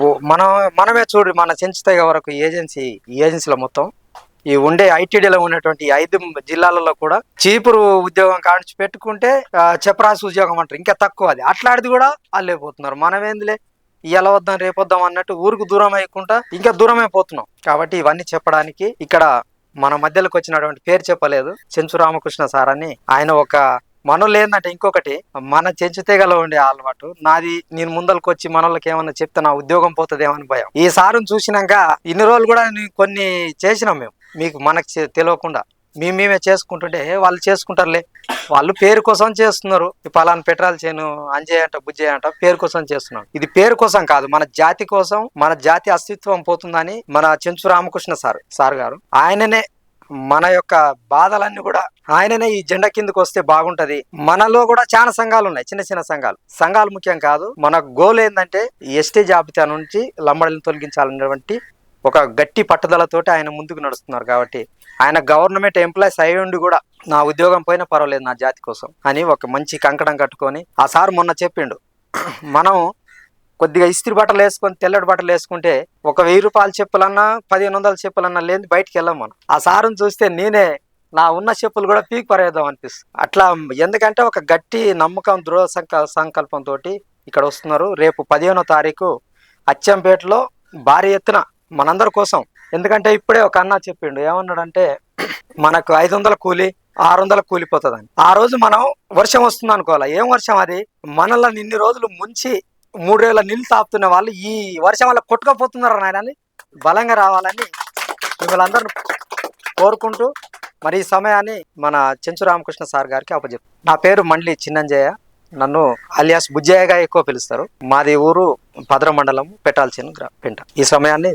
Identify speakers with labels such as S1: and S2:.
S1: ఓ- మనం మనమే చూడు మన చెంచుతాయి వరకు ఏజెన్సీ ఈ ఏజెన్సీలో మొత్తం ఈ ఉండే ఐటీడీలో ఉన్నటువంటి ఐదు జిల్లాలలో కూడా చీపురు ఉద్యోగం కాడిచి పెట్టుకుంటే చెప్పరాసి ఉద్యోగం అంటారు. ఇంకా తక్కువ అది. అట్లాంటిది కూడా వాళ్ళైపోతున్నారు మనం ఏందిలే ఇవాళ వద్దాం రేపొద్దాం అన్నట్టు ఊరికి దూరం అయ్యకుండా ఇంకా దూరం అయిపోతున్నాం కాబట్టి ఇవన్నీ చెప్పడానికి ఇక్కడ మన మధ్యలోకి వచ్చినటువంటి పేరు చెప్పలేదు. చెంచు రామకృష్ణ సార్ అని ఆయన ఒక మనోళ్ళు ఏంటంటే ఇంకొకటి మన చెంచు తెగలో ఉండే అలవాటు. నాది నేను ముందరకు వచ్చి మనోళ్ళకి ఏమన్నా చెప్తే నా ఉద్యోగం పోతుందేమని భయం. ఈ సారుని చూసినాక ఇన్ని రోజులు కూడా కొన్ని చేసినాం మేము. మీకు మనకు తెలియకుండా. మేము మేమే చేసుకుంటుంటే వాళ్ళు చేసుకుంటారులే. వాళ్ళు పేరు కోసం చేస్తున్నారు. ఈ పలానా పెట్రాల్ చేయను అంజయ్య అంట అంట పేరు కోసం చేస్తున్నారు. ఇది పేరు కోసం కాదు మన జాతి కోసం మన జాతి అస్తిత్వం పోతుందని మన చెంచు రామకృష్ణ సార్ సార్ గారు. ఆయననే మన యొక్క బాధలన్నీ కూడా ఆయననే ఈ జెండా కిందకు వస్తే బాగుంటది. మనలో కూడా చాలా సంఘాలు ఉన్నాయి చిన్న చిన్న సంఘాలు. సంఘాలు ముఖ్యం కాదు మన గోల్ ఏంటంటే ఎస్టీ జాబితా నుంచి లంబడలను తొలగించాలనేటువంటి ఒక గట్టి పట్టుదలతోటి ఆయన ముందుకు నడుస్తున్నారు కాబట్టి ఆయన గవర్నమెంట్ ఎంప్లాయీస్ అయి ఉండి కూడా నా ఉద్యోగం పోయినా పర్వాలేదు నా జాతి కోసం అని ఒక మంచి కంకణం కట్టుకొని ఆ సార్ మొన్న చెప్పిండు. మనం కొద్దిగా ఇస్త్రీ బట్టలు వేసుకొని తెల్లటి బట్టలు వేసుకుంటే ఒక వెయ్యి రూపాయల చెప్పులన్నా పదిహేను వందల చెప్పులన్నా లేని బయటికి వెళ్ళాం మనం. ఆ సారుని చూస్తే నేనే నా ఉన్న చెప్పులు కూడా పీక్ పరేద్దాం అనిపిస్తుంది. అట్లా ఎందుకంటే ఒక గట్టి నమ్మకం దృఢ సంక సంకల్పంతో ఇక్కడ వస్తున్నారు. రేపు పదిహేనో తారీఖు అచ్చంపేటలో భారీ ఎత్తున మనందరి కోసం. ఎందుకంటే ఇప్పుడే ఒక అన్న చెప్పిండు ఏమన్నాడంటే మనకు ఐదు వందల కూలి ఆరు వందల కూలిపోతుందని. ఆ రోజు మనం వర్షం వస్తుంది అనుకోవాలి ఏం వర్షం అది? మనల్ని ఇన్ని రోజులు ముంచి మూడేళ్ళ నీళ్ళు తాపుతున్న వాళ్ళు ఈ వర్షం వల్ల కొట్టుకపోతున్నారు నాయనని బలంగా రావాలని మిమ్మల్ని అందరిని కోరుకుంటూ మరి ఈ సమయాన్ని మన చెంచు రామకృష్ణ సార్ గారికి అప్పచెప్ నా పేరు మండ్లి చిన్నంజయ్య నన్ను అలియాస్ బుజ్జయ్యగా ఎక్కువ పిలుస్తారు. మాది ఊరు భద్ర మండలం పెట్టాల్సిన గ్రా పెంట. ఈ సమయాన్ని